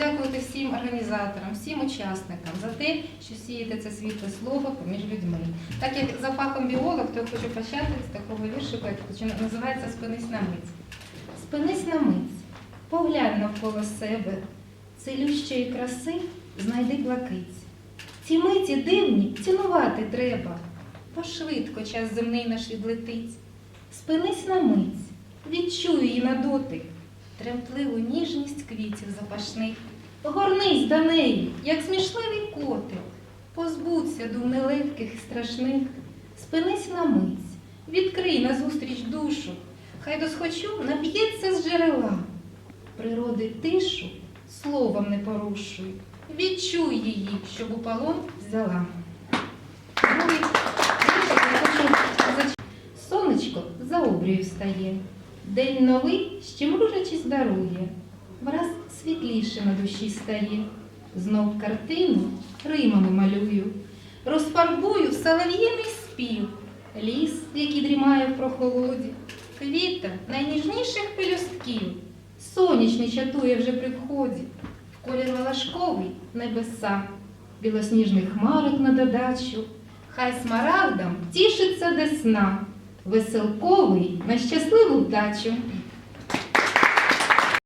Дякувати всім організаторам, всім учасникам за те, що сієте це світле слово поміж людьми. Так як за фахом біолог, то я хочу почати з такого віршика, що називається Спинись на мить. Спинись на мить, поглянь навколо себе, цілющої краси знайди плакиць. Ці миті дивні цінувати треба, бо швидко час земний наш відлетить. Спинись на мить, відчуй її на дотик, тремтливу ніжність квітів запашних. Горнись до неї, як смішливий котик, позбудься дум нелегких і страшних, спинись на мить, відкрий назустріч душу, хай досхочу нап'ється з джерела. Природи тишу словом не порушуй, відчуй її, щоб у полон взяла. Сонечко за обрію встає, день новий ще мружачись дарує, враз світліше на душі стає. Знов картину римами малюю, розфарбую солов'їний спів, ліс, який дрімає в прохолоді, квіта найніжніших пелюстків, сонячний чатує вже при вході, в колір волошковий небеса, білосніжних хмарок на додачу, хай смарагдам тішиться десна, веселковий на щасливу вдачу.